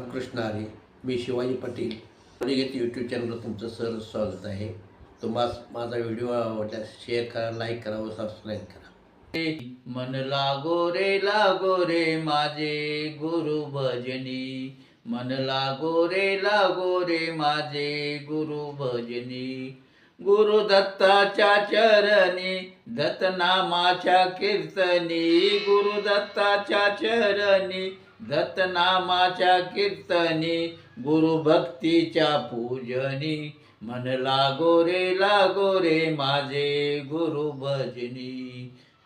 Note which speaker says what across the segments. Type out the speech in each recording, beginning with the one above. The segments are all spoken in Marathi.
Speaker 1: रामकृष्ण हरी मी शिवाजी पाटील. निगेत यूट्यूब चॅनलवर तुमचं सर स्वागत आहे. तुम्हाला माझा व्हिडिओ आवडल्यास शेअर करा लाईक करा व सबस्क्राईब करा. मन लागो रे लागो रे माझे गुरु भजनी. मन लागो रे लागो रे माझे गुरु भजनी. गुरु दत्ताच्या चरणी दत्तनामाच्या कीर्तनी. गुरु दत्ताच्या चरणी दत्तनामाच्या कीर्तनी गुरु भक्तीच्या पूजनी. मन लागो रे लागो रे माझे गुरु भजनी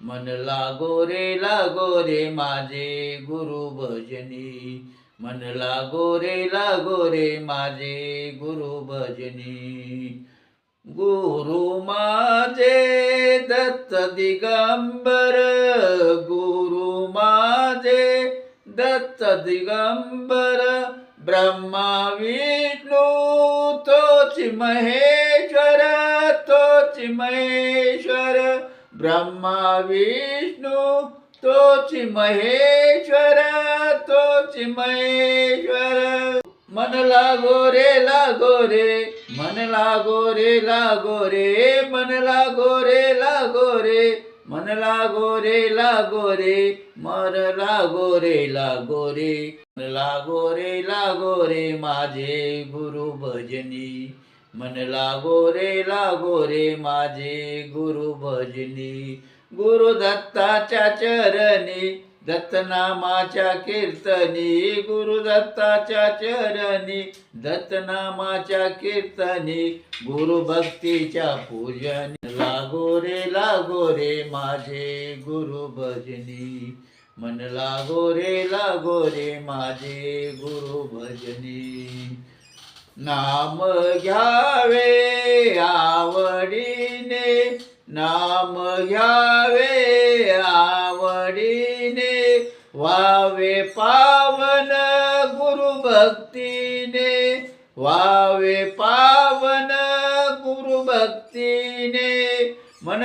Speaker 1: मन लागो रे लागो रे माझे गुरु भजनी मन लागो रे लागो रे माझे गुरु भजनी गुरु माझे दत्त दिगंबर गुरु माझे दत्त दिगंबर ब्रह्मा विष्णू तोच महेश्वर तोच महेश्वर ब्रह्मा विष्णू तोच महेश्वर तोच महेश्वर। मन लागो रे लागो रे मन लागो रे लागो रे मन लागो रे लागो रे। मन लागो रे लागो रे मन लागो रे लागो रे. मन लागो रे लागो रे माझे गुरु भजनी. मन लागो रे लागो रे माझे गुरु भजनी. गुरु दत्ताच्या चरणी दत्तनामाच्या कीर्तनी. गुरु दत्ताच्या चरणी दत्तनामाच्या कीर्तनी. गुरु भक्तीच्या पूजनी. लागो रे लागो रे माझे गुरु भजनी. मन लागो रे लागो रे माझे गुरु भजनी. नाम घ्यावे आवडीने नाम घ्यावे आवडीने. वावे पावन गुरु भक्तीने वावे पा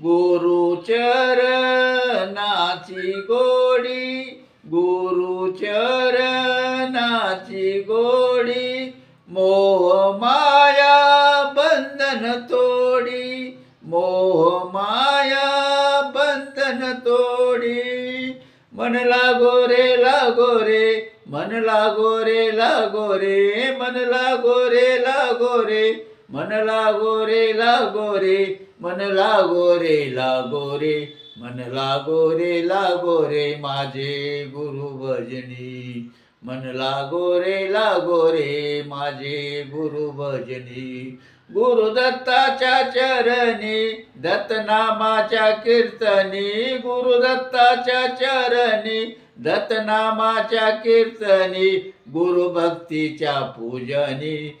Speaker 1: गुरु चरणाची गोडी गुरु चरणाची गोडी मोह माया बंधन तोडी मोह माया बंधन तोडी. मन लागो रे लागो रे मन लागो रे लागो रे मन लागो रे लागो रे. मन लागो रे लागो रे. मन लागो रे लागो रे. मन लागो रे लागो रे माझे गुरु भजनी. मन लागो रे लागो रे माझे गुरु भजनी. गुरु दत्ताच्या चरणी दत्तनामाच्या कीर्तनी. गुरु दत्ताच्या चरणी दत्तनामाच्या कीर्तनी. गुरु भक्तीच्या पूजनी.